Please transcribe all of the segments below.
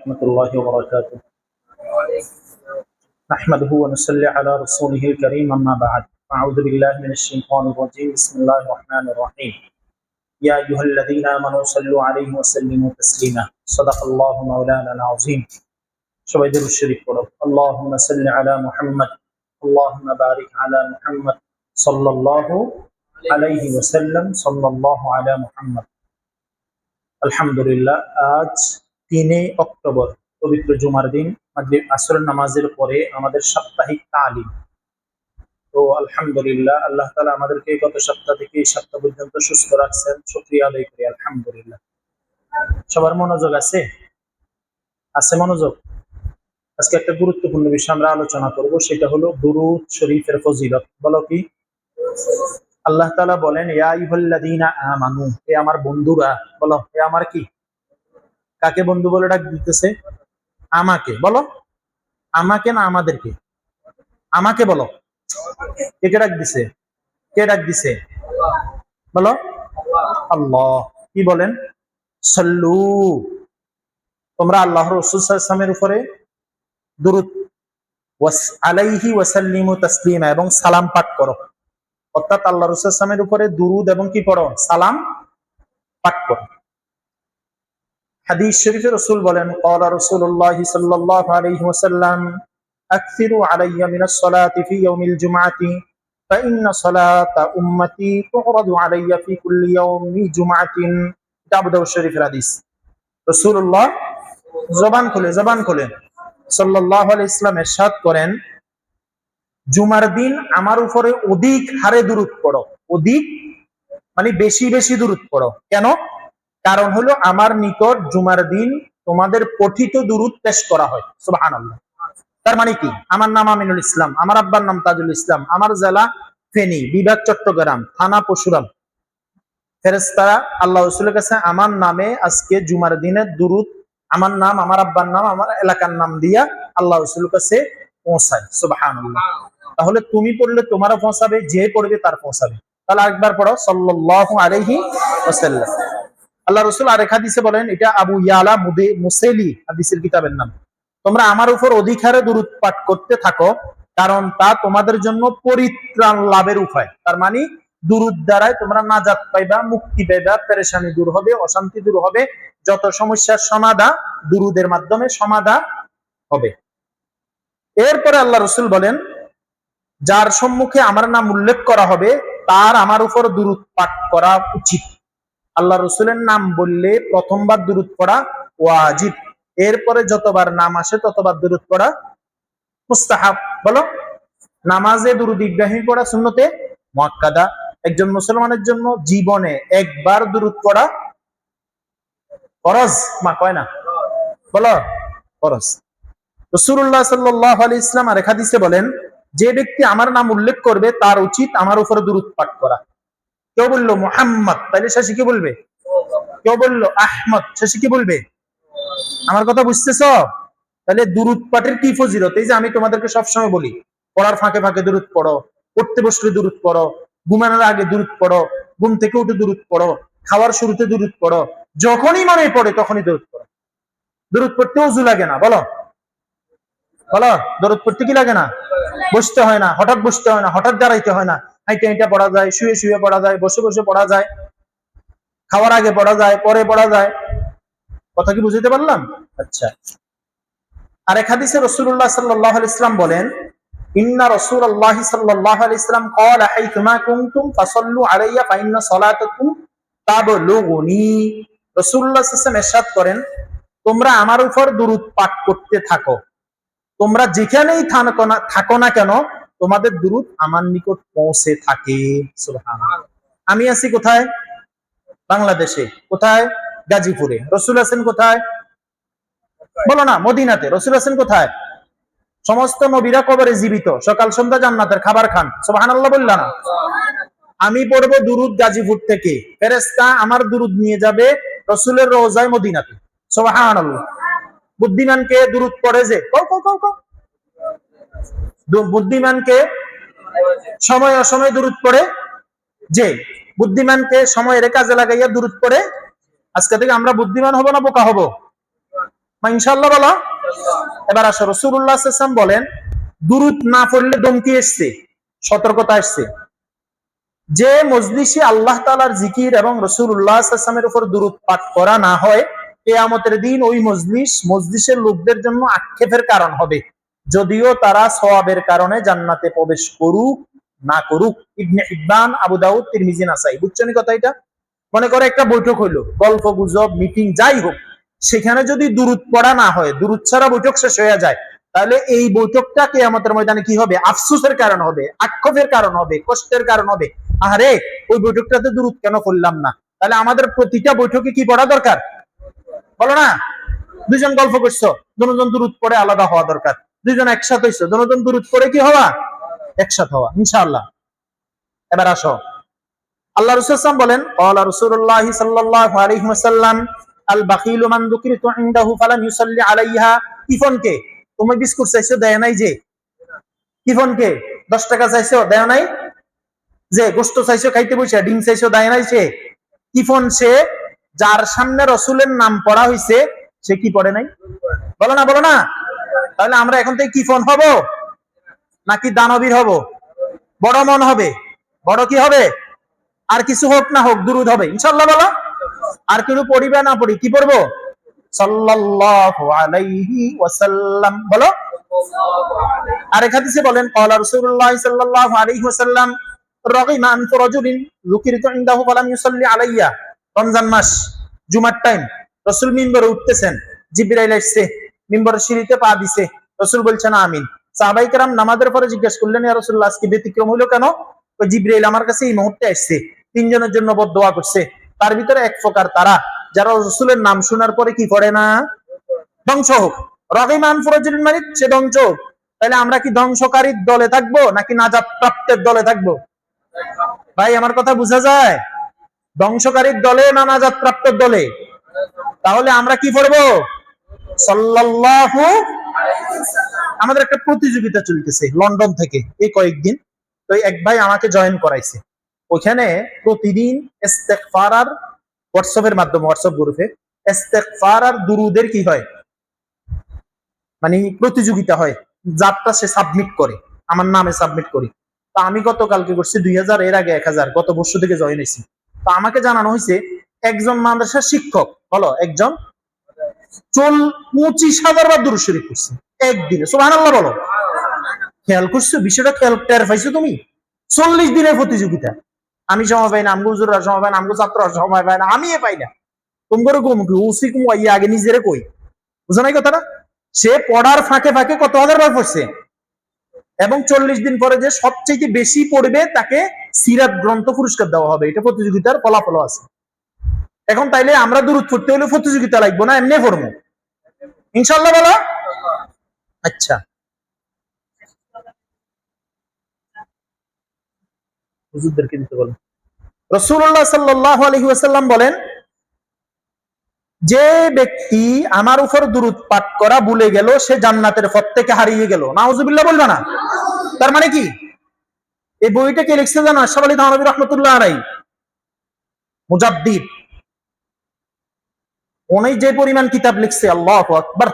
ورحمة الله وبركاته نحمده ونصلي على رسوله الكريم أما بعد أعوذ بالله من الشيطان الرجيم بسم الله الرحمن الرحيم يا أيها الذين آمنوا صلوا عليه وسلموا تسليما صدق الله مولانا العظيم সবাই দরুদ শরীফ পড়ো اللهم صل على محمد اللهم بارك على محمد صلى الله عليه وسلم صلى الله على محمد আলহামদুলিল্লাহ আজ তিনে অক্টোবর, পবিত্র জুমার দিন আসরের নামাজের পরে আমাদের সাপ্তাহিক তালিম। তো আলহামদুলিল্লাহ, আল্লাহ তালা আমাদেরকে গত সপ্তাহ থেকে এই সপ্তাহ পর্যন্ত সুস্থ রাখছেন। শুক্রিয়া আদায় করি, আলহামদুলিল্লাহ। সবার মনোযোগ আছে? আছে মনোযোগ? আজকে একটা গুরুত্বপূর্ণ বিষয় আমরা আলোচনা করব, সেটা হলো গুরু শরীফের ফজিলত। বলো কি? আল্লাহ তাআলা বলেন, ইয়া হে আমার বন্ধুরা বলো, হে আমার কি? কাকে বন্ধু বলে ডাক দিতেছে? আমাকে। বলো। আমাকে না আমাদেরকে? আমাকে বলো। কে কে ডাক দিছে? কে ডাক দিছে? বলো। আল্লাহ। কি বলেন? সাল্লু। তোমরা আল্লাহ রসুল সাল্লামের উপরে দুরুদ। আলাইহি ওয়াসাল্লিমু তাসলিমা এবং সালাম পাঠ করো। অর্থাৎ আল্লাহ রসুলের উপরে দুরুদ এবং কি পড়ো? সালাম পাঠ করো। হাদিস শরীফে রসুল বলেন قال رسول الله صلى الله عليه وسلم اكثروا علي من الصلاه في يوم الجمعه فان صلاه امتي تعرض علي في كل يوم جمعه এটা আবু দাউদ শরীফের হাদিস রাসূলুল্লাহ জবান খুলে জবান খুলে সাল্লাল্লাহু আলাইহি ইসলাম ইরশাদ করেন জুমার দিন আমার উপরে অধিক হারে দূরত পড়ো অধিক মানে বেশি বেশি দূরত পড়ো কেন কারণ হলো আমার নিকট জুমার দিন তোমাদের পঠিত দূরত পেশ করা হয়। সুবহানাল্লাহ। তার মানে কি? আমার নাম আমিনুল ইসলাম, আমার আব্বার নাম তাজুল ইসলাম, আমার জেলা ফেনী, বিভাগ চট্টগ্রাম, থানা পশুরাম। ফেরেস্তারা আল্লাহ রসুলের কাছে আমার নামে আজকে জুমার দিনের দুরুদ, আমার নাম, আমার আব্বার নাম, আমার এলাকার নাম দিয়া আল্লাহ রসুলের কাছে পৌঁছায়। সুবহানাল্লাহ। তাহলে তুমি পড়লে তোমারও পৌঁছাবে, যে পড়বে তার পৌঁছাবে। তাহলে একবার পড়ো, সাল্লাল্লাহু আলাইহি ওয়াসাল্লাম। আল্লাহ রসুল আরেক হাদিসে বলেন, এটা আবু ইয়ালা মুদে মুসেলি হাদিসের কিতাবের নাম। তোমরা আমার উপর অধিকারে দূরত পাঠ করতে থাকো, কারণ তা তোমাদের জন্য পরিত্রাণ লাভের উপায়। তার মানে দুরুদ দ্বারাই তোমরা নাজাত পাইবা, মুক্তি পাইবা, পেরেশানি দূর হবে, অশান্তি দূর হবে, যত সমস্যার সমাধা দুরুদের মাধ্যমে সমাধা হবে। এরপরে আল্লাহ রসুল বলেন, যার সম্মুখে আমার নাম উল্লেখ করা হবে, তার আমার উপর দূরত পাঠ করা উচিত। আল্লাহ রসুলের নাম বললে প্রথমবার দূরত পড়া ওয়াজিব। এরপরে যতবার নাম আসে ততবার দূরত পড়া মুস্তাহাব। বলো, নামাজে দুরুদ ইব্রাহিম পড়া সুন্নতে? মুআক্কাদা একজন মুসলমানের জন্য জীবনে একবার দূরত পড়া ফরজ? মা, কয় না? বলো, ফরজ। রসুল্লাহ সাল্লাহ আলি ইসলাম আর হাদিসে বলেন, যে ব্যক্তি আমার নাম উল্লেখ করবে, তার উচিত আমার উপরে দূরত পাঠ করা। কেউ বলল মোহাম্মদ তাহলে সে কি বলবে? কেউ বলল আহমদ সে কি বলবে? আমার কথা বুঝতেছ? তাহলে দুরুদ পাঠের কি ফজিলত? এই যে আমি তোমাদেরকে সবসময় বলি, পড়ার ফাঁকে ফাঁকে দূরত পড়ো পড়তে বসলে দূরত পড়ো, ঘুমানোর আগে দূরত পড়ো, ঘুম থেকে উঠে দূরত পড়ো, খাওয়ার শুরুতে দূরত পড়ো, যখনই মনে পড়ে তখনই দূরত পড়ো। দূরত পড়তে উজু লাগে না, বলো। বলো দূরত পড়তে কি লাগে না? বসতে হয় না, হঠাৎ বসতে হয় না, হঠাৎ দাঁড়াইতে হয় না। হাইটে হাইটে পড়া যায়, শুয়ে শুয়ে পড়া যায়, বসে বসে পড়া যায়, খাওয়ার আগে পড়া যায়, পরে পড়া যায়। কথা কি বুঝতে পারলাম? আচ্ছা। আর এক হাদিসে রসুল্লাহ সাল্লাহ ইসলাম বলেন, ইন্না তাবলুগুনি। এরশাদ করেন, তোমরা আমার উপর দুরুদ পাঠ করতে থাকো। তোমরা যেখানেই থাকো না কেন তোমাদের দুরূদ আমার নিকট পৌঁছে থাকে আমি আছি কোথায়? বাংলাদেশে। কোথায়? গাজীপুরে। রসুল আছেন কোথায়? বলো না, মদিনাতে। রসুল আছেন কোথায়? সমস্ত নবীরা কবরে জীবিত। সকাল, সন্ধ্যা, জান্নাতের খাবার খান। সুবহানাল্লাহ বললা না। আমি পড়ব দুরুদ গাজীপুর থেকে। ফেরেস্তা আমার দুরুদ নিয়ে যাবে রসুলের রোজায় মদিনাতে। সুবহানাল্লাহ। বুদ্ধিমানকে দুরুদ পড়ে যে। কও কও কও দু- বুদ্ধিমানকে সময় অসময় দূরত পড়ে। যে বুদ্ধিমানকে সময়ের কাজে লাগাইয়া দূরত পড়ে, আজকে থেকে আমরা বুদ্ধিমান হব না বোকা হব? ইনশাল্লাহ বলো। এবার আসো রসুল্লাহ বলেন, দুরুদ না পড়লে দমকি এসছে, সতর্কতা এসছে। যে মজলিসে আল্লাহ তালার জিকির এবং রসুল্লাহ আসলামের উপর দুরুদ পাঠ করা না হয়, কেয়ামতের দিন ওই মজলিস মজলিসের লোকদের জন্য আক্ষেপের কারণ হবে। যদিও তারা সওয়াবের কারণে জান্নাতে প্রবেশ করুক, না করুক। ইবনে ইব্বান আবু দাউদ, তিরমিজি, নাসাই। বুঝছেন কথা এটা মনে করে একটা বৈঠক হইল, গল্প, গুজব, মিটিং, যাই হোক। সেখানে যদি দূরত পড়া না হয় দূরত ছাড়া বৈঠক শেষ হয়ে যায়, তাহলে এই বৈঠকটা কেয়ামতের ময়দানে কি হবে? আফসোসের কারণ হবে আক্ষেপের কারণ হবে, কষ্টের কারণ হবে। আরে ওই বৈঠকটাতে দূরত কেন করলাম না? তাহলে আমাদের প্রতিটা বৈঠকে কি পড়া দরকার? বলো না? দুজন গল্প করছ, দুজন দূরত পড়ে আলাদা হওয়া দরকার। দুজন একসাথে হইছো দুজন দূরত পড়ে কি হওয়া? একসাথে হওয়া, ইনশাআল্লাহ। এবার আসো। আল্লাহ রসুলাম বলেন আল্লাহ রসুল্লাহ সাল্লাল্লাহু আলাইহি ওয়াসাল্লাম আল বাকিলু মান দুকিরতু ইনদাহু ফালাম ইউসাল্লি আলাইহা। কিফনকে তুমি বিস্কুট চাইছো, দেয় নাই যে? কিফনকে দশ টাকা চাইছো, দেয় নাই? যে? গোস্ত চাইছো, খাইতে বসে, ডিম চাইছো, দেয় নাই সে? কিফন সে, যার সামনে রসুলের নাম পড়া হইছে, সে কি পড়ে নাই? বলো না বলো না। তাহলে আমরা এখন থেকে কি ফোন হব? নাকি দানবীর হব? বড় মন হবে। বড় কি হবে? আর কিছু হোক না হোক, দুরুদ হবে। ইনশাল্লাহ বলো। আর কিছু পড়িবে না পড়ি, কি পড়ব? বলো। আর বলেন রমজান মাস, জুমার টাইম রাসূল মিম্বরে উঠতেছেন, জিবরাইল আসছে মিম্বরের সিঁড়িতে পা দিছে। রাসূল বলছেন, আমিন। সাহাবাই কেরাম নামাজের পরে জিজ্ঞেস করলেন, ইয়া রাসূলুল্লাহ আজকে ব্যতিক্রম হইল কেন? জিবরাইল আমার কাছে এই মুহূর্তে আসছে। তিনজনের জন্য বদদোয়া করছে। তার ভিতরে এক প্রকার তারা, যারা রসুলের নাম শোনার পরে কি করে না? ধ্বংস হোক। রহিমান ফরজুলিন মানে সে ধ্বংস তাহলে আমরা কি ধ্বংসকারীর দলে থাকব, নাকি নাজাত প্রাপ্তের দলে থাকব? ভাই, আমার কথা বোঝা যায়? ধ্বংসকারীর দলে না নাজাত প্রাপ্তের দলে? তাহলে আমরা কি পড়ব? সাল্লাল্লাহু আমাদের একটা প্রতিযোগিতা চলতেছে লন্ডন থেকে এই কয়েকদিন। তো এক ভাই আমাকে জয়েন করাইছে। ওখানে প্রতিদিন ইস্তেগফার আর হোয়াটসঅ্যাপের মাধ্যমে, হোয়াটসঅ্যাপ গ্রুপে ইস্তেগফার আর দুরুদের কি হয়? মানে প্রতিযোগিতা হয়, যারটা সে সাবমিট করে। আমার নামে সাবমিট করি। তো আমি গতকালকে করছি দুই হাজার, এর আগে এক হাজার, গত বছর থেকে জয়েন হয়েছি। তো আমাকে জানানো হয়েছে, একজন মাদ্রাসার শিক্ষক, বলো, একজন চল পঁচিশ হাজার বার শরীফ করছে একদিনে। সোহান আল্লাহ বলো। খেয়াল করছ? বিষয়টা খেয়াল টের পাইছো তুমি? চল্লিশ দিনের প্রতিযোগিতা। আমি সময় পাই না সময় পাই না সময় পাই না আমি পাই না। কি? ওসি কুম ইয়ে আগে নিজেরে কই? বুঝো নাই কথাটা? সে পড়ার ফাঁকে ফাঁকে কত হাজার বার পড়ছে? এবং চল্লিশ দিন পরে যে সবচেয়ে বেশি পড়বে তাকে সিরাত গ্রন্থ পুরস্কার দেওয়া হবে। এটা প্রতিযোগিতার ফলাফল আছে। এখন তাইলে আমরা দূরত পড়তে হলে প্রতিযোগিতা লাগবো না, এমনি পড়ব ইনশাল্লাহ বলো? আচ্ছা। বলেন। যে ব্যক্তি আমার উপর দূরত পাঠ করা ভুলে গেল, সে জান্নাতের পথ থেকে হারিয়ে গেল। নাউজুবিল্লাহ বলবে না। তার মানে কি? এই বইটা কে লিখছে জানো? আশাফ আলী রহমতুল্লাহ উনি যে পরিমাণ কিতাব লিখছে, আল্লাহ আকবার।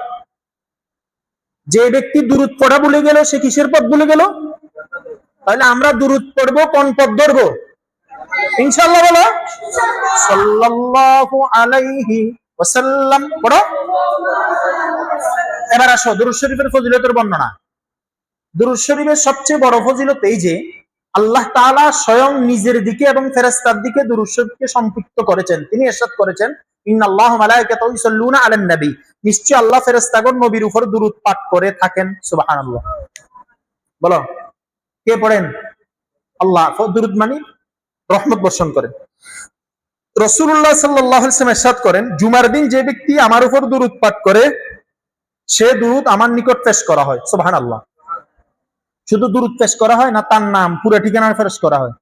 যে ব্যক্তি দূরত পড়া ভুলে গেল, সে কিসের পথ ভুলে গেল? তাহলে আমরা দূরত পড়ব, কোন পথ ধরবো? ইনশাল্লাহ বলো। সাল্লাল্লাহু আলাইহি ওয়াসাল্লাম। পড়ো। এবার আসো, দুরুদ শরীফের ফজিলতের বর্ণনা। দুরুদ শরীফের সবচেয়ে বড় ফজিলত এই যে, আল্লাহ তাআলা স্বয়ং নিজের দিকে এবং ফেরেশতার দিকে দুরুদ শরীফকে সম্পৃক্ত করেছেন। তিনি ইরশাদ করেছেন। দুরুদ মানে করেন। রসুল্লাহ জুমার দিন যে ব্যক্তি আমার উপর দুরুদ পাঠ করে, সে দুরুদ আমার নিকট পেশ করা হয় সোহান আল্লাহ শুধু দুরুদ পেশ করা হয় না, তার নাম, পুরো ঠিকানা ফেরস করা হয়।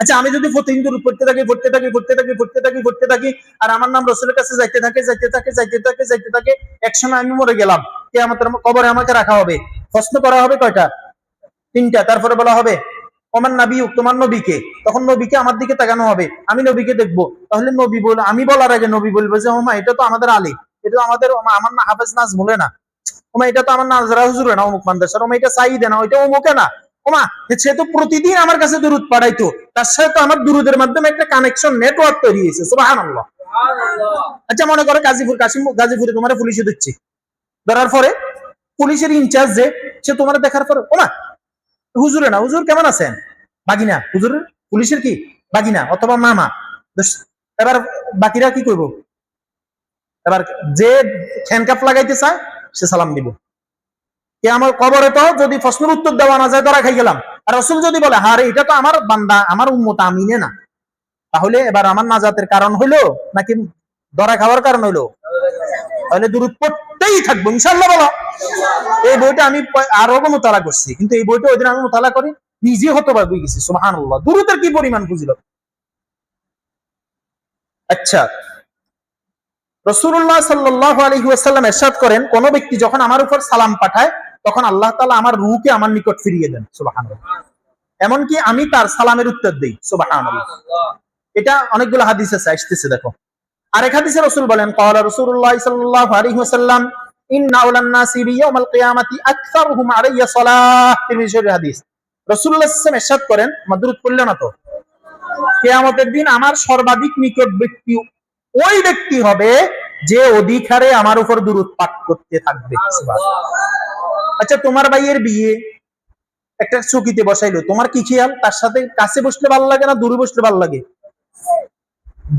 আচ্ছা আমি যদি প্রতিদিন পড়তে থাকি পড়তে থাকি পড়তে থাকি পড়তে থাকি পড়তে থাকি, আর আমার নাম রসুলের কাছে যাইতে থাকে যাইতে থাকে যাইতে থাকে যাইতে থাকে একসময় আমি মরে গেলাম। কে আমাদের কবরে আমাকে রাখা হবে। প্রশ্ন করা হবে কয়টা? তিনটা। তারপরে বলা হবে আমার নবী তোমার নবীকে। তখন নবীকে আমার দিকে তাকানো হবে। আমি নবীকে দেখব। তাহলে নবী বল, আমি বলার আগে নবী বলব যে, ওমা, এটা তো আমাদের আলী। এটা তো আমাদের আমার না হাফেজ নাজ বলে না। ওমা, এটা তো আমার নাজরা হুজুরে না, অমুক মান্দাসার ওমা, এটা সাইদে না, ওইটা অমুকে না। ওমা, সে তো প্রতিদিন আমার কাছে দুরুদ পাঠাইতো। তার সাথে তো আমার দুরুদের মাধ্যমে একটা কানেকশন নেটওয়ার্ক তৈরি হয়েছে আচ্ছা মনে করো গাজীপুর কাশিম গাজীপুরে তোমার পুলিশে দিচ্ছে ধরার পরে পুলিশের ইনচার্জ যে সে তোমার দেখার পরে ওমা হুজুরে না হুজুর কেমন আছেন? বাগিনা হুজুর পুলিশের কি? বাগিনা অথবা মামা। এবার বাকিরা কি করব? এবার যে হ্যান্ডকাপ লাগাইতে চায় সে সালাম দিব কে আমার কবরে তো যদি প্রশ্নের উত্তর দেওয়া না যায় ধরা খাই গেলাম। আর রসুল যদি বলে, হারে, এটা তো আমার বান্দা, আমার উম্মত আমিনে না তাহলে এবার আমার নাজাতের কারণ হইল নাকি ধরা খাওয়ার কারণ হইল? তাহলে দূর পড়তেই থাকব ইনশাল্লাহ বলো। এই বইটা আমি আরও মোতালা করছি, কিন্তু এই বইটা ওই দিন আমি মোতালা করি নিজে হতে পারব গেছি সুহান দুরুতের কি পরিমাণ বুঝিল? আচ্ছা। রসুল্লাহ সাল্লাহ আলহি ওয়াসাল্লাম এরশাদ করেন, কোন ব্যক্তি যখন আমার উপর সালাম পাঠায় তখন আল্লাহ তালা আমার রুকে আমার নিকট ফিরিয়ে দেন সুবাহান এমনকি আমি তার সালামের উত্তর দিই সুবাহান এটা অনেকগুলো হাদিস আছে, আসতেছে, দেখো। আরেক হাদিসে রসুল বলেন কওয়ালা রসুল্লাহ সাল্লাহ না তো? দিন আমার সর্বাধিক নিকট ব্যক্তি, ওই ব্যক্তি হবে যে অধিকারে আমার উপর দুরুদ পাঠ করতে থাকবে। আচ্ছা তোমার ভাইয়ের বিয়ে একটা চকিতে বসাইলো তোমার কি খেয়াল? তার সাথে কাছে বসলে ভালো লাগে না দূরে বসলে ভালো লাগে?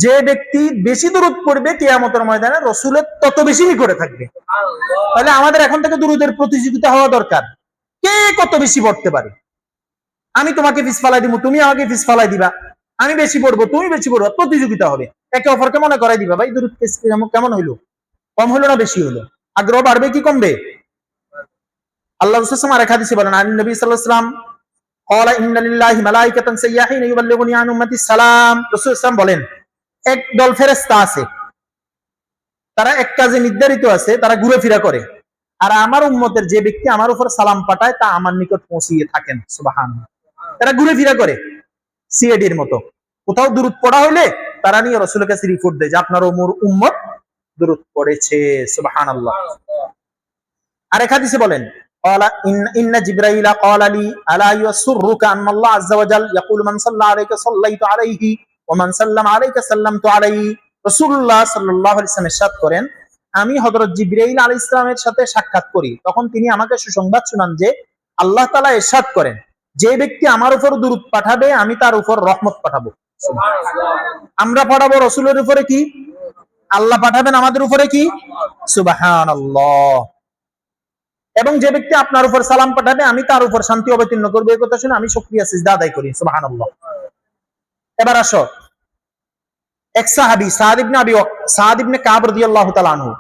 যে ব্যক্তি বেশি দূরত পড়বে কেয়ামতের ময়দানে রসুলের তত বেশি নিকটে থাকবে। তাহলে আমাদের এখন থেকে দুরুদের প্রতিযোগিতা হওয়া দরকার। কে কত বেশি পড়তে পারে? আমি তোমাকে ফিস ফালাই দিব তুমি আমাকে ফিস ফালাই দিবা। আমি বেশি পড়ব তুমি বেশি পড়ব প্রতিযোগিতা হবে। একে অপরকে মনে করাই দিবা ভাই দূরত কেমন কেমন হইল? কম হইল না বেশি হলো আগ্রহ বাড়বে কি কমবে? আল্লাহ রসুল আরেক হাদিসে বলেন আলী নবী সাল্লাল্লাহু আলাইহি ওয়াসাল্লাম قال ان لله ملائكه سياحين يبلغني عن امتي السلام রাসূল সাল্লাল্লাহু বলেন এক দল ফেরেশতা আছে তারা এক কাজে নির্ধারিত আছে তারা ঘুরে ফিরা করে আর আমার উম্মতের যে ব্যক্তি আমার উপর সালাম পাঠায় তা আমার নিকট পৌঁছিয়ে থাকেন সুবাহান তারা ঘুরে ফিরা করে সিএডির মতো কোথাও দূরত পড়া হইলে তারা নিয়ে রসুলের কাছে রিপোর্ট দেয় যে আপনার ওমর উম্মত দূরত পড়েছে সুবাহান আল্লাহ আরেক হাদিসে বলেন قال إن إن جبريل قال لي ألا يسرك أن الله عز وجل يقول من صلى عليك صليت عليه ومن سلم عليك سلمت عليه রাসূলুল্লাহ সাল্লাল্লাহু আলাইহি ওয়াসাল্লাম ইরশাদ করেন আমি হযরত জিবরাইল আলাইহিস সালামের সাথে সাক্ষাৎ করি তখন তিনি আমাকে সুসংবাদ শুনান যে আল্লাহ তাআলা ইরশাদ করেন যে ব্যক্তি আমার উপর দূরত পাঠাবে আমি তার উপর রহমত পাঠাবো আমরা পাঠাবো রসুলের উপরে কি আল্লাহ পাঠাবেন আমাদের উপরে কি সুবহানাল্লাহ এবং যে ব্যক্তি আপনার উপর সালাম পাঠাবে, আমি তার উপর শান্তি অবতীর্ণ করব। এই কথা শুনে আমি সক্রিয় সিজদা আদায় করি, সুবহানাল্লাহ। এবার আসো। এক সাহাবী, সাদ ইবনে আবি ইবনে কাব তাআলা আনহু,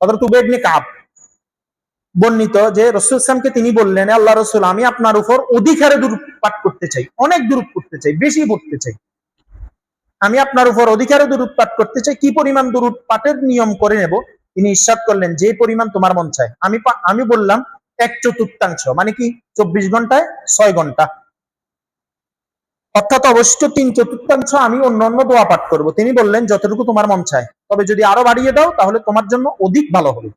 হযরত উবাই ইবনে কাব, বর্ণিত যে রাসূল সাল্লামকে তিনি বললেন আল্লাহ রাসূল, আমি আপনার উপর অধিকারে দূর পাঠ করতে চাই, অনেক দূর করতে চাই, বেশি পড়তে চাই। আমি আপনার উপর অধিকারে দূরত পাঠ করতে চাই, কি পরিমাণ দূরত পাঠের নিয়ম করে নেব তিনি ইস্বাদ করলেন, যে পরিমাণ তোমার মন চায়। আমি আমি বললাম, এক চতুর্থাংশ। মানে কি? চব্বিশ ঘন্টায় ছয় ঘণ্টা। অর্থাৎ অবশিষ্ট তিন চতুর্থাংশ আমি অন্য অন্য দোয়া পাঠ করব। তিনি বললেন, যতটুকু তোমার মন চায়। তবে যদি আরও বাড়িয়ে দাও, তাহলে তোমার জন্য অধিক ভালো হবে।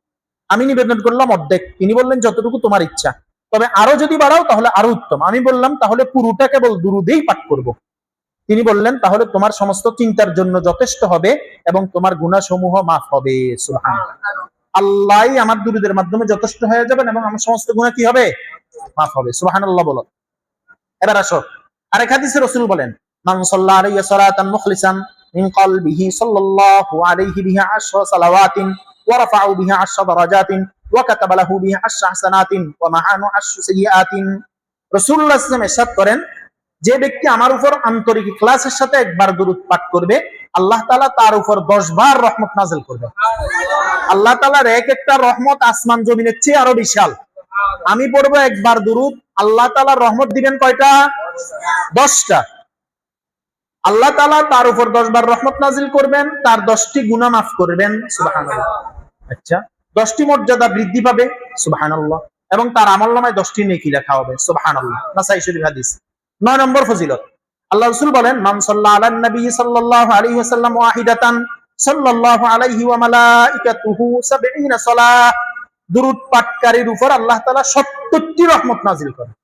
আমি নিবেদন করলাম অর্ধেক। তিনি বললেন, যতটুকু তোমার ইচ্ছা। তবে আরও যদি বাড়াও, তাহলে আরও উত্তম। আমি বললাম, তাহলে পুরোটা কেবল দুরুদেই পাঠ করব। তিনি বললেন, তাহলে তোমার সমস্ত চিন্তার জন্য যথেষ্ট হবে এবং তোমার গুণাসমূহ মাফ হবে। আল্লাহ আমার দুরুদের মাধ্যমে যথেষ্ট হয়ে যাবেন এবং আমার সমস্ত গুণা কি হবে? মাফ হবে। সুবহান আল্লাহ বলো। এবার আসো। আরেক হাদিসে রসুল বলেন সাল্লা আলাইহি মুখলিসান কলবিহি সাল্লাল্লাহু আলাইহি বিহা আশরা সালাওয়াতিন ওয়া রাফা'ু বিহা আশরা দারাজাতিন ওয়া কাতাবা লাহু বিহা আশরা হাসানাতিন ওয়া মাহানু আশরা সাইয়্যাতিন। রাসূলুল্লাহ সাল্লাল্লাহু আলাইহি ওয়াসাল্লাম ইরশাদ করেন যে ব্যক্তি আমার উপর আন্তরিক ইখলাসের সাথে একবার দুরূদ পাঠ করবে, আল্লাহ তালা তার উপর 10 বার রহমত নাযিল করবে। আল্লাহ তাআলার এক একটা রহমত আসমান জমিনের চেয়ে আরও বিশাল। আমি পড়ব একবার দুরুদ, আল্লাহ তাআলা রহমত দিবেন কয়টা? দশটা। আল্লাহ তাআলা তার উপর দশ বার রহমত নাজিল করবেন, তার দশটি গুনাহ মাফ করবেন, সুবহানাল্লাহ। আচ্ছা দশটি মর্যাদা বৃদ্ধি পাবে, সুবহানাল্লাহ। এবং তার আমল নামায় দশটি নেকি লেখা হবে, সুবহানাল্লাহ। নাসাই শরীফ হাদিস। নয় নম্বর ফজিলত। আল্লাহ রাসূল বলেন মান সাল্লা আলান নবী সাল্লাল্লাহু আলাইহি ওয়াসাল্লাম ওয়াহিদাতান সাল্লাল্লাহু আলাইহি ওয়া মালাইকাতুহু সাবঈনা সালাহ। দুরূদ পাঠকারীর উপর আল্লাহ তাআলা 70টি রহমত নাজিল করেন।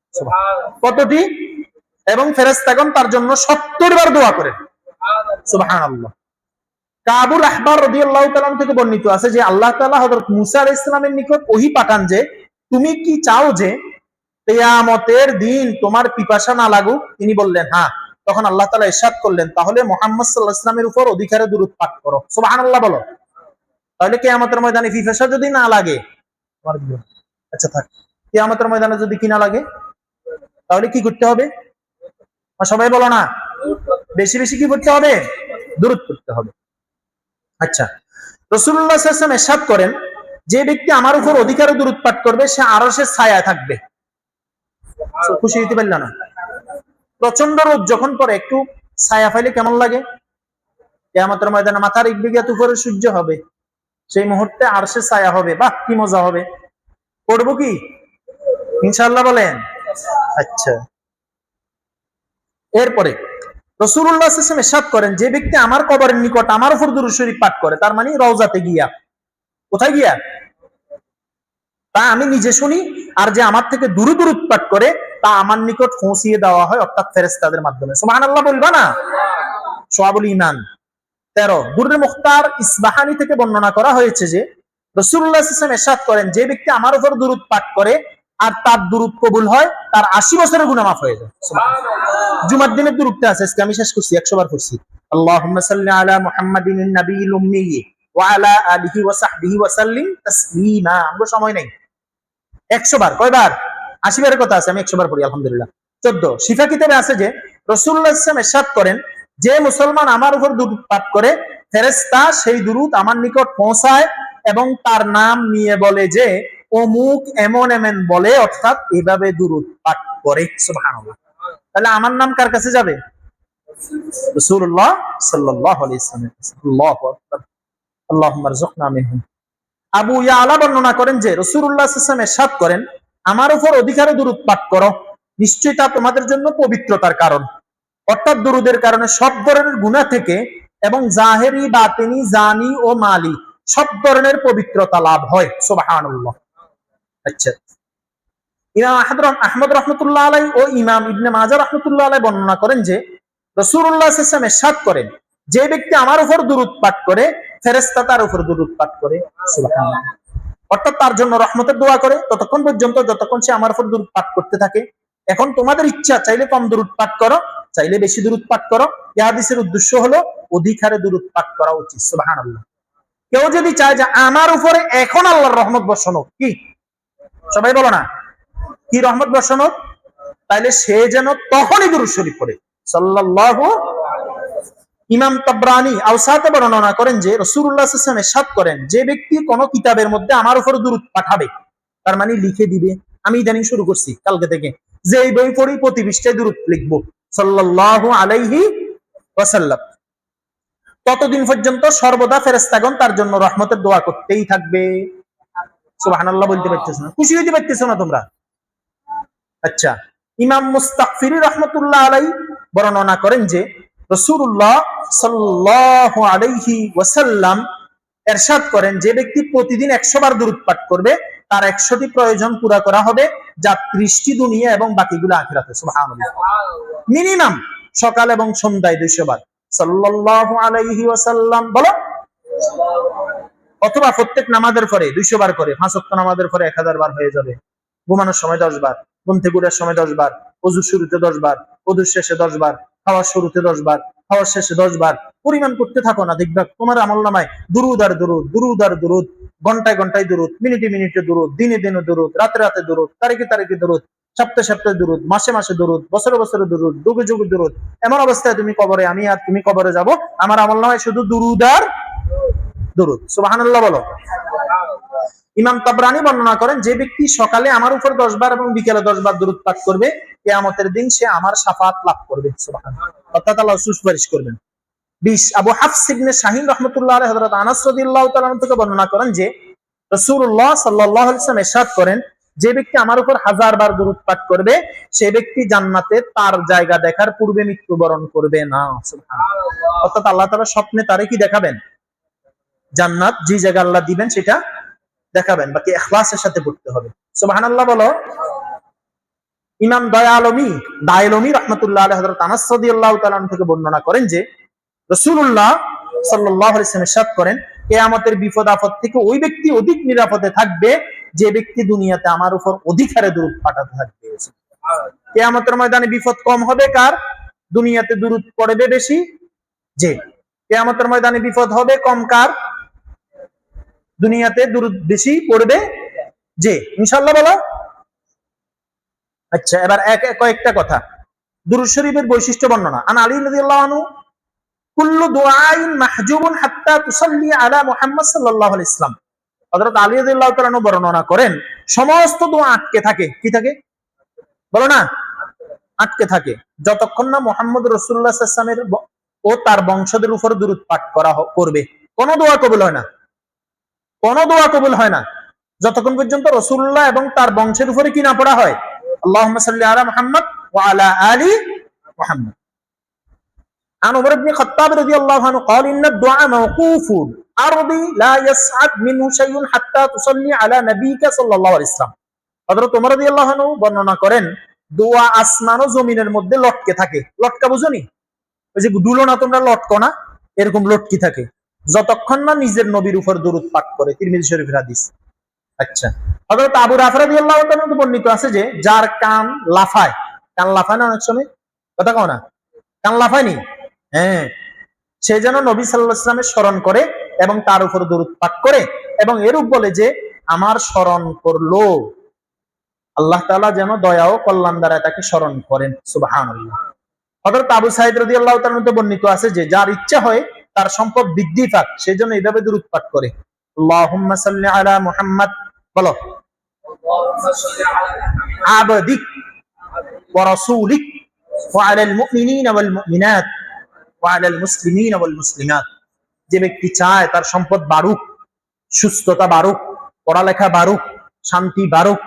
কতটি? এবং ফেরেশতাগণ তার জন্য 70 বার দোয়া করেন। সুবহানাল্লাহ। কাবুল আহবার রাদিয়াল্লাহু তাআলা থেকে বর্ণিত আছে যে আল্লাহ তাআলা হযরত মুসা আলাইহিস সালামের নিকট ওহী পাঠান যে তুমি কি চাও যে কিয়ামতের দিন তোমার পিপাসা না লাগুক, তিনি বললেন হ্যাঁ তখন আল্লাহ তালা ইরশাদ করলেন, তাহলে মুহাম্মদ সাল্লাল্লাহু আলাইহি সাল্লামের উপর অধিকারে দুরূদ পাঠ করো। সুবহানাল্লাহ বলো। তাহলে কিয়ামতের ময়দানে পিপাসা যদি না লাগে তোমার আচ্ছা থাক। কিয়ামতের ময়দানে যদি কি না লাগে, তাহলে কি করতে হবে? সবাই বলো না। বেশি বেশি কি করতে হবে? দূরত করতে হবে। আচ্ছা। রসুল্লাহ সাল্লাম এরশাদ করেন, যে ব্যক্তি আমার উপর অধিকারে দূরত পাঠ করবে, সে আরও সে ছায়া থাকবে। খুশি হইতে পারল না। প্রচণ্ড রোদ যখন পরে একটু ছায়া ফাইলে কেমন লাগে? কেয়ামতের ময়দানে মাথার এক বিঘাত উপরে সূর্য হবে। সেই মুহূর্তে আর সে ছায়া হবে। বাহ, কি মজা হবে। করব কি? ইনশাল্লাহ বলেন। আচ্ছা। এরপরে রসুল্লাহ এরশাদ করেন, যে ব্যক্তি আমার কবরের নিকট আমার উপর শরীফ পাঠ করে, তার মানে রওজাতে গিয়া। কোথায় গিয়া? তা আমি নিজে শুনি, আর যে আমার থেকে দূরে দূরত পাঠ করে, তা আমার নিকট পৌঁছিয়ে দেওয়া হয়, অর্থাৎ ফেরেস্তাদের মাধ্যমে। সুবহানাল্লাহ বলবা না? সোয়াবুল ইমান তেরো দুরুল মুখতার ইসবাহানি থেকে বর্ণনা করা হয়েছে যে করেন, যে ব্যক্তি আমার উপর দূরত পাঠ করে, আর তার দূরত কবুল হয়, তার আশি বছরের গুণা মাফ হয়ে যায়। জুমার দিনের দূরত্বে আছে আমি শেষ করছি, একশো বার করছি আল্লাহুম্মা সাল্লি আলা মুহাম্মাদিন নাবিয়িল উম্মি আলিহি ওয়া সাহবিহি তাসলিমা। আমরা সময় নেই। একশো বার, কয়বার? আশি বারের কথা আছে, আমি একশো বার পড়ি, আলহামদুলিল্লাহ। চোদ্দ, শিফা কিতাবে আছে যে রসুল্লাহ ইসলাম এরশাদ করেন যে মুসলমান আমার উপর দুরূদ পাঠ করে, ফেরেশতা সেই দুরূদ আমার নিকট পৌঁছায় এবং তার নাম নিয়ে বলে যে, অমুক এমন এমন বলে, অর্থাৎ এভাবে দুরূদ পাঠ করে তাহলে আমার নাম কার কাছে যাবে? আলাইহি ওয়াসাল্লাম। আল্লাহু মিনহুম। আবু ইয়ালা বর্ণনা করেন যে সাল্লাল্লাহু আলাইহি ওয়াসাল্লাম করেন, আমার উপর অধিকারে দুরূদ পাঠ করো। নিশ্চয়ই তা তোমাদের জন্য পবিত্রতার কারণ। অর্থাৎ দুরুদের কারণে সব ধরনের গুনাহ থেকে এবং জাহেরি, বাতিনি, জানি ও মালি সব ধরনের পবিত্রতা লাভ হয়। সুবহানাল্লাহ। আচ্ছা। আহমদ রহ- আহমদ রহমতুল্লাহ আলাই ও ইমাম ইবনে মাজা রহমতুল্লাহ আলাই বর্ণনা করেন যে রসুল্লাহ ইসলাম এরশাদ করেন, যে ব্যক্তি আমার উপর দুরুদ পাঠ করে ফেরেস্তা তার উপর দুরুদ পাঠ করে অর্থাৎ তার জন্য রহমতের দোয়া করে ততক্ষণ পর্যন্ত যতক্ষণ সে আমার উপর দুরুদ পাঠ করতে থাকে। এখন তোমাদের ইচ্ছা চাইলে কম দুরুদ পাঠ করো চাইলে বেশি দুরুদ পাঠ করো। এই হাদিসের উদ্দেশ্য হলো অধিকারে দুরুদ পাঠ করা উচিত সুবহানাল্লাহ। কেউ যদি চায় যে আমার উপরে এখন আল্লাহর রহমত বর্ষণ হোক, কি? সবাই বলো না। কি রহমত বর্ষণ হোক? তাইলে সে যেন তখনই দুরুদ শরীফ পড়ে। সাল্লাল্লাহু ইমাম তাবরানি আওসাতে বর্ণনা করেন যে রাসূলুল্লাহ সাল্লাল্লাহু আলাইহি করেন, যে ব্যক্তি কোন কিতাবের মধ্যে আমার উপর দুরূদ পাঠাবে, তার মানে লিখে দিবে, আমি ইদানিং শুরু করছি কালকে থেকে, যে এই বই পড়ি প্রতি পৃষ্ঠায় দুরূদ লিখব, সাল্লাল্লাহু আলাইহি ওয়াসাল্লাম। ততদিন পর্যন্ত সর্বদা ফেরেশতাগণ তার জন্য রহমতের দোয়া করতেই থাকবে। সুবহানাল্লাহ বলতে পারতেছ না? খুশি হইতে পারতেছ না তোমরা? আচ্ছা ইমাম মুস্তাকফিরি রহমতুল্লাহ আলাই বর্ণনা করেন যে রসুল্লাহ সাল্লাল্লাহু আলাইহি ওয়াসাল্লাম এরশাদ করেন, যে ব্যক্তি প্রতিদিন একশো বার দূরত পাঠ করবে, তার একশোটি প্রয়োজন পুরা করা হবে, যা ত্রিশটি দুনিয়া এবং বাকিগুলো আখিরাতে মিনিমাম সকাল এবং সন্ধ্যায় দুইশো বার। সাল্লাল্লাহু আলাইহি ওয়াসাল্লাম বলো, অথবা প্রত্যেক নামাজের পরে দুইশো বার করে, পাঁচ নামাজের পরে এক হাজার বার হয়ে যাবে। ঘুমানোর সময় দশ বার, ঘুম থেকে সময় দশ বার অজুর শুরুতে দশ বার অজুর শেষে দশ বার, খাওয়ার শুরুতে দশ বার খাওয়ার শেষে দশ বার পরিমাণ করতে থাকো না, দেখবা তোমার আমল নামায় দুরুদ আর দুরুদ দুরুদ আর দুরুদ, ঘন্টায় ঘন্টায় দুরুদ, মিনিটে মিনিটে দুরুদ, দিনে দিনে দুরুদ, রাতে রাতে দুরুদ, তারিখে তারিখে দুরুদ, সপ্তাহে সপ্তাহে দুরুদ, মাসে মাসে দুরুদ, বছরে বছরে দুরুদ, যুগে যুগে দুরুদ। এমন অবস্থায় তুমি কবরে, আমি আর তুমি কবরে যাব, আমার আমল নামায় শুধু দুরুদ আর দুরুদ। সুবহানাল্লাহ বলো। ইমাম তাবরানি বর্ণনা করেন, যে ব্যক্তি সকালে আমার উপর দশ বার এবং বিকেলে দশ বার দূরত পাঠ করবে, কেয়ামতের দিন সে আমার সাফাত লাভ করবে। অর্থাৎ আল্লাহ সুপারিশ করবেন। বিশ, আবু শাহিন রহমতুল্লাহ আনহু থেকে বর্ণনা করেন যে, রাসূলুল্লাহ সাল্লাল্লাহু আলাইহি ওয়াসাল্লাম করেন, যে ব্যক্তি আমার উপর হাজার বার করবে, সে ব্যক্তি জান্নাতে তার জায়গা দেখার পূর্বে মৃত্যুবরণ করবে না। অর্থাৎ আল্লাহ তাআলা স্বপ্নে তারে কি দেখাবেন? জান্নাত, যে জায়গা আল্লাহ দিবেন সেটা দেখাবেন, বাকি এখলাসের সাথে পড়তে হবে। সুবহানাল্লাহ বলো। ইমাম দয়া আলমী দায়লমী রহমতুল্লাহ আলহ থেকে বর্ণনা করেন যে ওয়াসাল্লাম ইরশাদ করেন, কিয়ামতের বিপদ আপদ থেকে ওই ব্যক্তি অধিক নিরাপদে থাকবে, যে ব্যক্তি দুনিয়াতে আমার উপর অধিকারে দূরত পাঠাতে থাকবে। কেয়ামতের ময়দানে বিপদ কম হবে কার? দুনিয়াতে দূরত পড়বে বেশি। যে, কেয়ামতের ময়দানে বিপদ হবে কম কার? দুনিয়াতে বেশি পড়বে যে? ইনশাল্লাহ বলো। আচ্ছা এবার এক কয়েকটা কথা। দুরুদ শরীফের বৈশিষ্ট্য বর্ণনা। আন আলী রাদিয়াল্লাহু আনহু, কুল্লু দুআইন মাহজুবুন হাত্তা তুসাল্লি আলা মুহাম্মদ সাল্লাল্লাহু আলাইহি হযরত আলী রাদিয়াল্লাহু তাআলা বর্ণনা করেন, সমস্ত দোয়া আটকে থাকে। কি থাকে? বলো না। আটকে থাকে। যতক্ষণ না মোহাম্মদ রসুল্লাহ সাল্লামের ও তার বংশদের উপর দূরত পাঠ করা করবে। কোনো দোয়া কবুল হয় না। কোনো দোয়া কবুল হয় না যতক্ষণ পর্যন্ত রসুল্লাহ এবং তার বংশের উপরে কি না পড়া হয় আল্লাহ সাল্লি আলা মুহাম্মদ ওয়া আলা আলি মুহাম্মদ عن عمر بن الخطاب رضي الله عنه قال إن الدعاء موقوف أرضي لا يسعد منه شيء حتى تصلي على نبيك صلى الله عليه وسلم হযরত ওমর রাদিয়াল্লাহু আনহু বর্ণনা করেন দোয়া আসমান ও জমিনের মধ্যে লটকে থাকে লটকা বুঝনি ওই যে ডুলো না তোমরা লটকো না এরকম লটকি থাকে যতক্ষণ না নিজের নবীর উপর দরুদ পাঠ করে, তিরমিজি শরীফের হাদিস। আচ্ছা। হযরত আবু রাফা রাদিয়াল্লাহু তাআলা বর্ণিত আছে যে, যার কান লাফায় কান লাফায় না অনেক সময়? কথা কও না। কান লাফায়নি? হ্যাঁ। সে যেন নবী সাল্লাল্লাহু আলাইহি ওয়াসাল্লামের স্মরণ করে এবং তার উপর দরুদ পাঠ করে এবং এরূপ বলে যে, আমার স্মরণ করল। আল্লাহ তাআলা যেন দয়া ও কল্যাণ দ্বারা তাকে স্মরণ করেন। সুবহানাল্লাহ। হযরত আবু রাদিয়াল্লাহু তাআলা মধ্যে বর্ণিত আছে যে, যার ইচ্ছা হয় তার সম্পদ বৃদ্ধি পাক, সেজন্য এইভাবে দরুদ পাঠ করে। মুহাম্মদ, বলো। ওয়াল মুমিনাত ওয়া আলাল মুসলিমিনা ওয়াল মুসলিমাত। যে ব্যক্তি চায় তার সম্পদ বাড়ুক, সুস্থতা বাড়ুক, পড়ালেখা বাড়ুক, শান্তি বাড়ুক,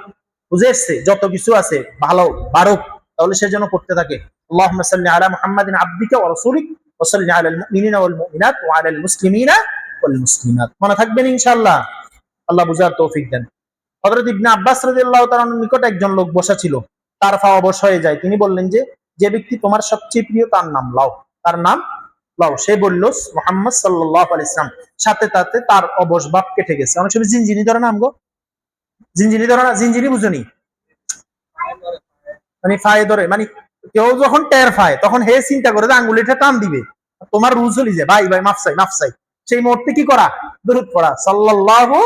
বুঝে এসছে, যত কিছু আছে ভালো বাড়ুক, তাহলে সে যেন করতে থাকে। সাল্লি আলা মুহাম্মাদিন আবদিকা ওয়া রাসূলিক ওয়াল মুমিনাত ওয়া আলাল মুসলিমিনা ওয়াল মুসলিমাত। মনে থাকবেন ইনশাআল্লাহ? আল্লাহ তৌফিক দেন। হযরত ইবনে আব্বাস রাদিয়াল্লাহু তাআলার নিকট একজন লোক বসা ছিল। তার পা অবশ হয়ে যায়। তিনি বললেন যে যে ব্যক্তি তোমার সবচেয়ে প্রিয়, তার নাম লাও। তার নাম লাও। সে বলল, মুহাম্মদ সাল্লাল্লাহু আলাইহি সাল্লাম। সাথে সাথে তার অবশ ভাব কেটে গেছে। অনেক সময় জিনজিনি ধরে নাম গো জিনজিনি ধরে না? জিনজিনি বুঝনি? মানে ফায়ে ধরে। মানে কেউ যখন টের ফায় তখন হে চিন্তা করে যে আঙ্গুলিটা টান দিবে। তোমার রুল চলে যায়। ভাই ভাই মাফসাই মাফসাই সেই মুহূর্তে কি করা? দরুদ পড়া। সাল্লাল্লাহু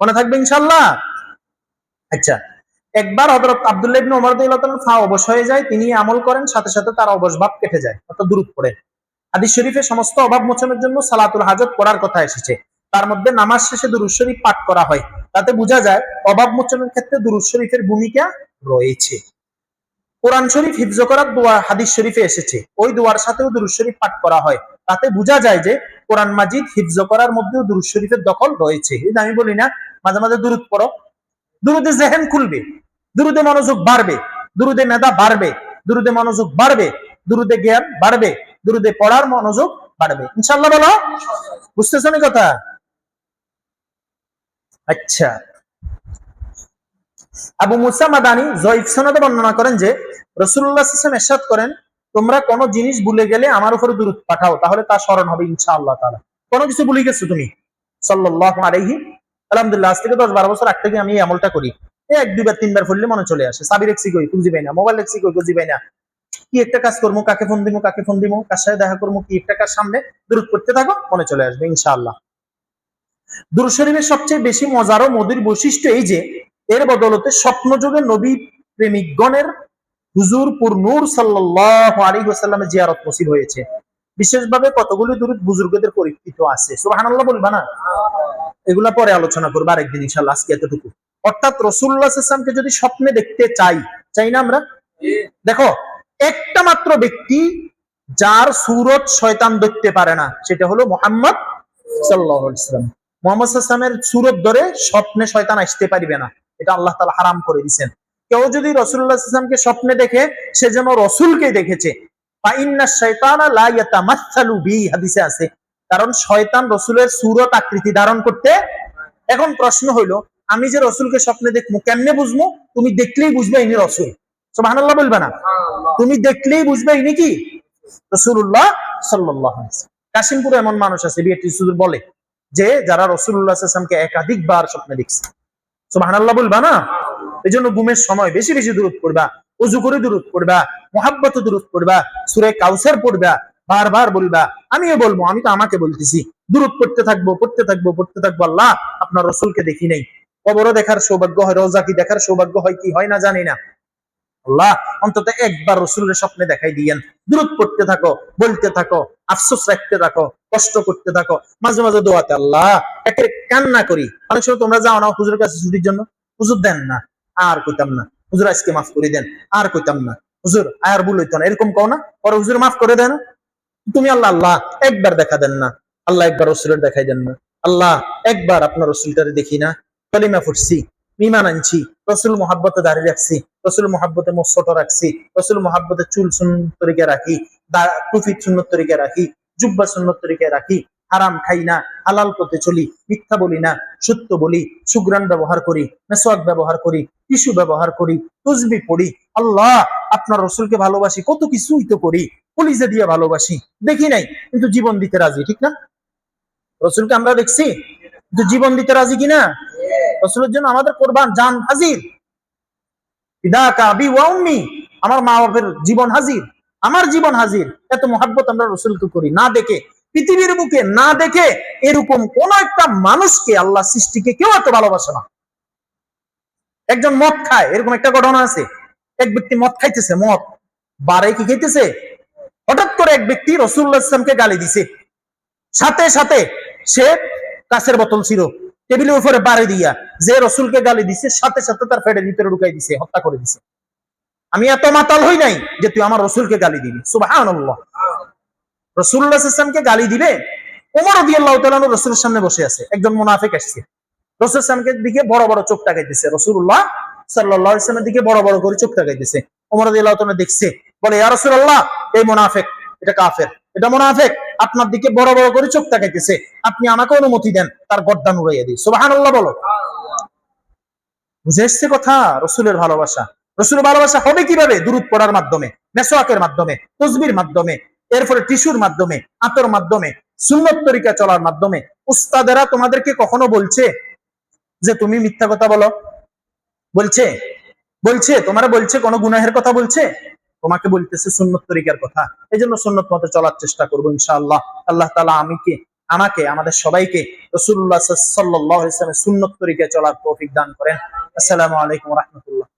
মনে থাকবে ইনশাআল্লাহ? আচ্ছা একবার হযরত আব্দুল্লাহ ইবনে ওমর রাদিয়াল্লাহু তাআলা ফা অবশ হয়ে যায়। তিনি আমল করেন, সাথে সাথে তার অবশ ভাব কেটে যায়। অর্থাৎ দরুদ পড়ে। হাদিস শরীফে সমস্ত অভাব মোচনের জন্য সালাতুল হাজত পড়ার কথা এসেছে। তার মধ্যে নামাজ শেষে দুরুদ শরীফ পাঠ করা হয়। তাতে বোঝা যায়, অভাব মোচনের ক্ষেত্রে দুরুদ শরীফের ভূমিকা রয়েছে। কোরআন শরীফ হিফজ করার দোয়া হাদিস শরীফে এসেছে। ওই দোয়ার সাথেও দুরুদ শরীফ পাঠ করা হয়। তাতে বোঝা যায় যে কোরআন মাজিদ হিফজ করার মধ্যেও দুরুদ শরীফের দখল রয়েছে। এই আমি বলি না, মাঝে মাঝে দুরুদ পড়ো। দুরুদে জেহেন খুলবে, দুরুদে মনোযোগ বাড়বে, দুরুদে মেধা বাড়বে, দুরুদে মনোযোগ বাড়বে, দুরুদে জ্ঞান বাড়বে, দুরুদে পড়ার মনোযোগ বাড়বে। ইনশাল্লাহ বলো? বুঝতেছো কথা? আচ্ছা। আবু মুসা মাদানি জয়ীফ সনদে বর্ণনা করেন যে রসুল্লাহ হাসান এরশাদ করেন, তোমরা কোনো জিনিস ভুলে গেলে আমার উপরে দূরত পাঠাও, তাহলে তা স্মরণ হবে ইনশাআল্লাহ তাআলা। কোনো কিছু ভুলে গেছো তুমি? সাল্লাল্লাহু আলাইহি, আলহামদুলিল্লাহ, আজ থেকে দশ বারো বছর আগ থেকে আমি এই আমলটা করি। এক, দুইবার, তিনবার ফুললে মনে চলে আসে। সাবির এক্সি কই? খুঁজি পাই না। মোবাইল এক্সি কই? খুঁজি পাই না। কি একটা কাজ করব? কাকে ফোন দিবো? কাকে ফোন দিবো? কার সাথে দেখা করব? কি একটা কাজ সামনে দূরত করতে থাকো? মনে চলে আসবে ইনশাআল্লাহ। শরীফের সবচেয়ে বেশি মজার ও মধুর বৈশিষ্ট্য এই যে এর বদলতে স্বপ্নযোগে নবী প্রেমিকগণের হুজুর পুর নূর সাল্লাল্লাহু আলাইহি ওয়াসাল্লামের জিয়ারত নসিব হয়েছে। বিশেষভাবে কতগুলি দূরত বুজুর্গদের পরীক্ষিত আছে। সুবহানাল্লাহ বলবা না? এগুলা পরে আলোচনা করব আরেকদিন ইনশাআল্লাহ, আজকে এতটুকু। অর্থাৎ রসুল্লাহ সাল্লামকে যদি স্বপ্নে দেখতে চাই চাই না আমরা? দেখো, একটা মাত্র ব্যক্তি যার সুরত শয়তান দেখতে পারে না, সেটা হলো মোহাম্মদ সাল্লাল্লাহু আলাইহি ওয়াসাল্লাম। মোহাম্মদ সাল্লামের সুরত ধরে স্বপ্নে শয়তান আসতে পারবে না। এটা আল্লাহ তাআলা হারাম করে দিয়েছেন। কেউ যদি রসুল্লাহ সাল্লামকে স্বপ্নে দেখে সে যেন রসুলকে দেখেছে। হাদিসে আছে। কারণ শয়তান রসুলের সুরত আকৃতি ধারণ করতে এখন প্রশ্ন হইল আমি যে রসুলকে স্বপ্নে দেখব কেমনে বুঝব? তুমি দেখলেই বুঝবে ইনি রসুল। সুবহানাল্লাহ বলবে না। তুমি দেখলেই বুঝবে ইনি কি? রসুল্লাহ সাল্লাহ কাশিমপুরে এমন মানুষ আছে বিএটি বলে যে যারা রসুল্লাহ আসলামকে একাধিকবার স্বপ্নে দেখছে। সুবহানাল্লাহ বলবা না? এই জন্য ঘুমের সময় বেশি বেশি দূরত পড়বা, উজু করে দূরত পড়বা, মোহাব্বত দূরত পড়বা, সুরে কাউসার পড়বা, বারবার বলবা, আমিও বলব, আমি তো আমাকে বলতেছি। দূরত পড়তে থাকব পড়তে থাকব পড়তে থাকব, আল্লাহ আপনার রসুলকে দেখি নেই। কবরও দেখার সৌভাগ্য হয়, রোজা কি দেখার সৌভাগ্য হয় কি হয় না জানি না। আল্লাহ অন্তত একবার রসুলের স্বপ্নে দেখাই দিয়েন। দূরত পড়তে থাকো, বলতে থাকো, আফসোস রাখতে থাকো, কষ্ট করতে থাকো। মাঝে মাঝে দোয়াতে আল্লাহ একে কান্না করি। অনেক সময় তোমরা যাও না হুজুরের কাছে ছুটির জন্য? হুজুর দেন না, আর কইতাম না। হুজুর আজকে মাফ করে দেন, আর কইতাম না। হুজুর, আর ভুল হইতো না, এরকম কও না? পরে হুজুর মাফ করে দেন। তুমি আল্লাহ আল্লাহ, একবার দেখা দেন না। আল্লাহ একবার রসুলের দেখাই দেন না। আল্লাহ, একবার আপনার রসুলটারে দেখি না। কলিমা ফুটছি মিমান আনছি, রসুল মোহাব্বতে দাঁড়িয়ে রাখছি রসুল মোহাব্বতে মোট রাখছি রসুল মোহাব্বতে চুল সুন্নত তরিকে রাখি দা- টুফি সুন্নত তরিকে রাখি জুব্বা সুন্নত তরিকে রাখি হারাম খাই না হালাল পথে চলি মিথ্যা বলি না সত্য বলি সুগ্রান ব্যবহার করি মেসওয়াক ব্যবহার করি টিস্যু ব্যবহার করি তুজবি পড়ি আল্লাহ আপনার রসুলকে ভালোবাসি কত কিছুই তো করি পুলিশে দিয়ে ভালোবাসি দেখি নাই কিন্তু জীবন দিতে রাজি ঠিক না? রসুলকে আমরা দেখছি কিন্তু জীবন দিতে রাজি কিনা? রসুলের জন্য আমাদের কোরবান জান হাজির পিদা কাবি ওয়া উম্মি আমার মা বাপের জীবন হাজির। আমার জীবন হাজির। এত মোহাব্বত আমরা রসুলকে করি। না দেখে, পৃথিবীর বুকে না দেখে এরকম কোন একটা মানুষকে আল্লাহ সৃষ্টিকে কেউ এত ভালোবাসে না। একজন মদ খায়, এরকম একটা ঘটনা আছে। এক ব্যক্তি মদ খাইতেছে, মদ। বারে কি খাইতেছে? হঠাৎ করে এক ব্যক্তি রসুল্লাহ ইসলামকে গালি দিছে। সাথে সাথে সে কাছের বোতল ছিল টেবিলের উপরে বাড়ি দিয়া যে রসুলকে গালি দিছে, সাথে সাথে তার ফেডের ভিতরে ঢুকাই দিছে, হত্যা করে দিছে। আমি এত মাতাল হই নাই যে তুই আমার রসুলকে গালি দিবি। সুবাহ রসুল্লাহ ইসলামকে গালি দিবে? ওমর দিয়ে আল্লাহ রসুলের সামনে বসে আছে। একজন মুনাফিক আসছে। রসুল ইসলামকে দিকে বড় বড় চোখ তাকাইতেছে। রসুল্লাহ সাল্লাহ ইসলামের দিকে বড় বড় করে চোখ তাকাইতেছে। ওমর দিয়ে আল্লাহ দেখছে। বলে, ইয়া রসুল্লাহ এই মুনাফেক, এটা কাফের, এটা মুনাফেক। আপনার দিকে বড় বড় করে চোখ তাকাইতেছে। আপনি আমাকে অনুমতি দেন, তার গর্দান উড়াইয়া দিই। সুবহানাল্লাহ বলো। বুঝে এসছে কথা? রসুলের ভালোবাসা। রসুলের ভালোবাসা হবে কীভাবে? দূরত পড়ার মাধ্যমে মেসোয়াকের মাধ্যমে তসবির মাধ্যমে, এরপরে টিস্যুর মাধ্যমে, আতর মাধ্যমে, সুন্নত তরিকা চলার মাধ্যমে। উস্তাদেরা তোমাদেরকে কখনো বলছে যে, তুমি মিথ্যা কথা বলো? বলছে? বলছে? তোমারা বলছে কোনো গুনাহের কথা বলছে? তোমাকে বলতেছে সুন্নত তরিকার কথা। এই জন্য সুন্নত মতে চলার চেষ্টা করব ইনশাআল্লাহ। আল্লাহ তালা আমি কি আমাকে, আমাদের সবাইকে রসুল্লাহ সাল্লাহ ইসলামের সুন্নত তরিকায় চলার তৌফিক দান করেন। আসসালামু আলাইকুম রহমতুল্লাহ।